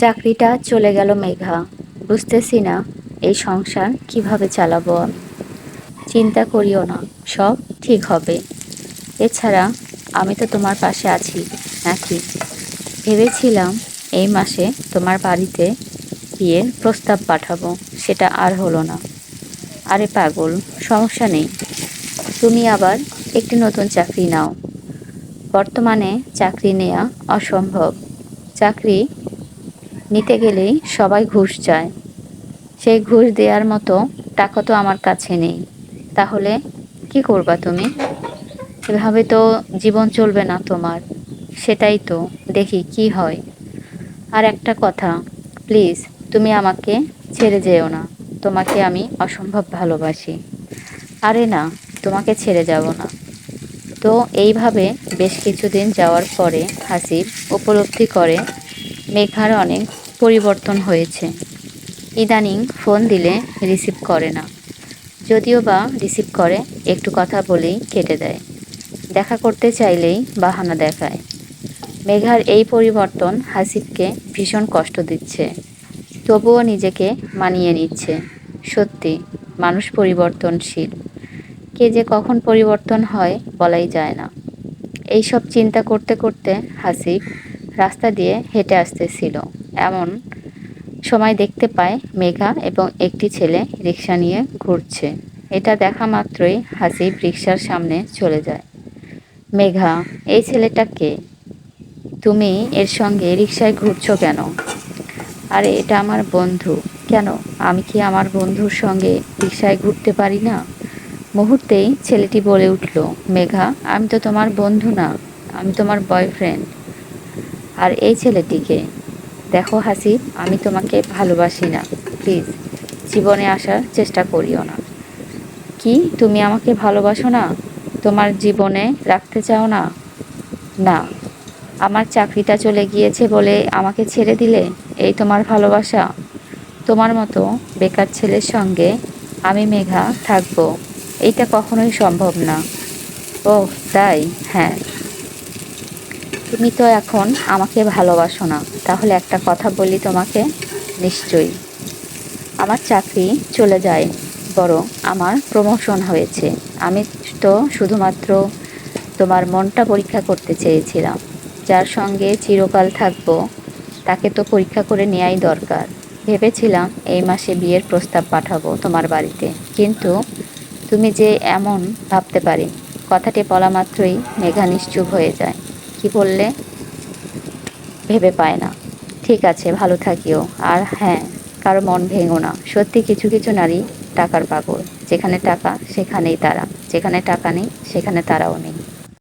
চাকরিটা চলে গেল মেঘা। বুঝতেছি না, এই সংসার কীভাবে চালাবো? আমি চিন্তা করিও না, সব ঠিক হবে। এছাড়া আমি তো তোমার পাশে আছি, নাকি? ভেবেছিলাম এই মাসে তোমার বাড়িতে বিয়ের প্রস্তাব পাঠাবো, সেটা আর হলো না। আরে পাগল, সমস্যা নেই। তুমি আবার একটি নতুন চাকরি নাও। বর্তমানে চাকরি নেওয়া অসম্ভব। চাকরি নিতে গেলেই সবাই ঘুষ চায়। সেই ঘুষ দেওয়ার মতো টাকা তো আমার কাছে নেই। তাহলে কি করবা তুমি? এভাবে তো জীবন চলবে না তোমার। সেটাই তো, দেখি কি হয়। আর একটা কথা, প্লিজ, তুমি আমাকে ছেড়ে যেও না। তোমাকে আমি অসম্ভব ভালোবাসি। আরে না, তোমাকে ছেড়ে যাব না। তো এইভাবে বেশ কিছুদিন যাওয়ার পরে হাসির উপলব্ধি করে মেঘার অনেক পরিবর্তন হয়েছে। ইদানিং ফোন দিলে রিসিভ করে না। যদিও বা রিসিভ করে, একটু কথা বলেই কেটে দেয়। দেখা করতে চাইলেই বাহানা দেখায়। মেঘার এই পরিবর্তন হাসিবকে ভীষণ কষ্ট দিচ্ছে। তবুও নিজেকে মানিয়ে নিচ্ছে। সত্যি, মানুষ পরিবর্তনশীল। কে যে কখন পরিবর্তন হয় বলাই যায় না। এইসব চিন্তা করতে করতে হাসিব রাস্তা দিয়ে হেঁটে আসতেছিল। এমন সময় দেখতে পায় মেঘা এবং একটি ছেলে রিক্সা নিয়ে ঘুরছে। এটা দেখা মাত্রই হাসিব রিক্সার সামনে চলে যায়। মেঘা, এই ছেলেটা কে? তুমি এর সঙ্গে রিক্সায় ঘুরছো কেন? আরে, এটা আমার বন্ধু। কেন? আমি কি আমার বন্ধুর সঙ্গে রিক্সায় ঘুরতে পারি না? মুহূর্তেই ছেলেটি বলে উঠল, মেঘা, আমি তো তোমার বন্ধু না। আমি তোমার বয়ফ্রেন্ড। আর এই ছেলেটিকে। দেখো হাসিব আমি তোমাকে ভালোবাসি না। প্লিজ, জীবনে আসার চেষ্টা করিও না। কি, তুমি আমাকে ভালোবাসো না? তোমার জীবনে রাখতে চাও না? না। আমার চাকরিটা চলে গিয়েছে বলে আমাকে ছেড়ে দিলে? এই তোমার ভালোবাসা? তোমার মতো বেকার ছেলের সঙ্গে আমি মেঘা থাকব। এইটা কখনোই সম্ভব না। ও তাই? হ্যাঁ। তুমি তো এখন আমাকে ভালোবাসো না। তাহলে একটা কথা বলি তোমাকে? নিশ্চয়ই। আমার চাকরি চলে যায় বড় আমার প্রমোশন হয়েছে। আমি তো শুধুমাত্র তোমার মনটা পরীক্ষা করতে চেয়েছিলাম। যার সঙ্গে চিরকাল থাকব, তাকে তো পরীক্ষা করে নেওয়াই দরকার। ভেবেছিলাম এই মাসে বিয়ের প্রস্তাব পাঠাবো তোমার বাড়িতে। কিন্তু তুমি যে এমন ভাবতে পারি, কথাটি বলা মাত্রই মেঘা নিশ্চুপ হয়ে যায়। কি বললে? ভেবে পায় না। ঠিক আছে, ভালো থাকিও। আর হ্যাঁ কারও মন ভেঙো না। সত্যি কিছু কিছু নারী টাকার পাগল। যেখানে টাকা, সেখানেই তারা। যেখানে টাকা নেই, সেখানে তারাও নেই।